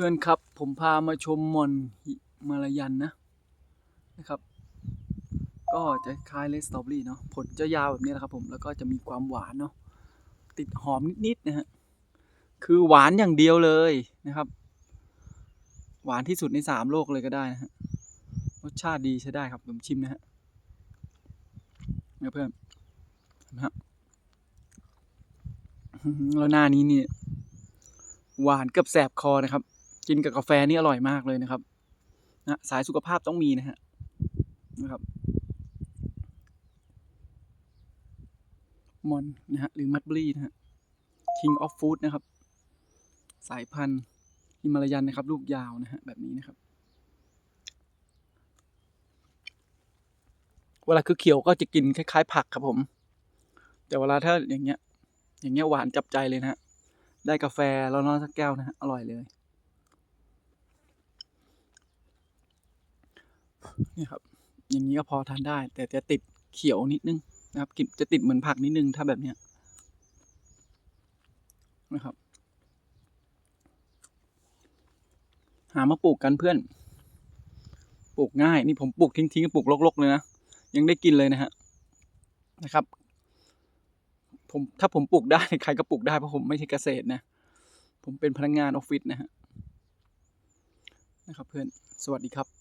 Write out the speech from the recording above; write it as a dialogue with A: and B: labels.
A: พื่อนครับผมพามาชมมอนหิมาลายันนะนะครับ ก็จะคล้ายเลสตรอเบอรี่เนาะผลจะยาวแบบนี้แหละครับผมแล้วก็จะมีความหวานเนาะติดหอมนิดๆนะฮะคือหวานอย่างเดียวเลยนะครับ หวานที่สุดในสามโลกเลยก็ได้นะฮะรสชาติดีใช้ได้ครับผมชิมนะฮะเนี่ยเพื่อนนะฮะอื้อหือแล้วหน้านี้เนี่ยหวานเกับแสบคอนะครับ กินกับกาแฟนี่อร่อยมากเลยนะครับนะสายสุขภาพต้องมีนะฮะนะครับมอนนะฮะหรือมัดบรีนะฮะ King of Food นะครับ สายพันธุ์ฮิมาลายันนะครับ ลูกยาวนะฮะแบบนี้นะครับเวลาคือเขียวก็จะกินคล้าย ๆ ผักครับผม แต่เวลาถ้าอย่างเงี้ย อย่างเงี้ยหวานจับใจเลยนะฮะ ได้กาแฟแล้วนอนสักแก้วนะฮะ อร่อยเลย นี่ครับ อย่างนี้ก็พอทานได้ แต่จะติดเขียวนิดนึงนะครับกลินจะติดเหมือนผักนิดนึงถ้าแบบเนี้ยนะครับ หามาปลูกกันเพื่อน ปลูกง่าย นี่ผมปลูกทิ้งๆปลูกรกๆเลยนะยังได้กินเลยนะฮะนะครับ ผมถ้าผมปลูกได้ใครก็ปลูกได้เพราะผมไม่ใช่เกษตรนะ ผมเป็นพนักงานออฟฟิศนะฮะนะครับเพื่อนสวัสดีครับ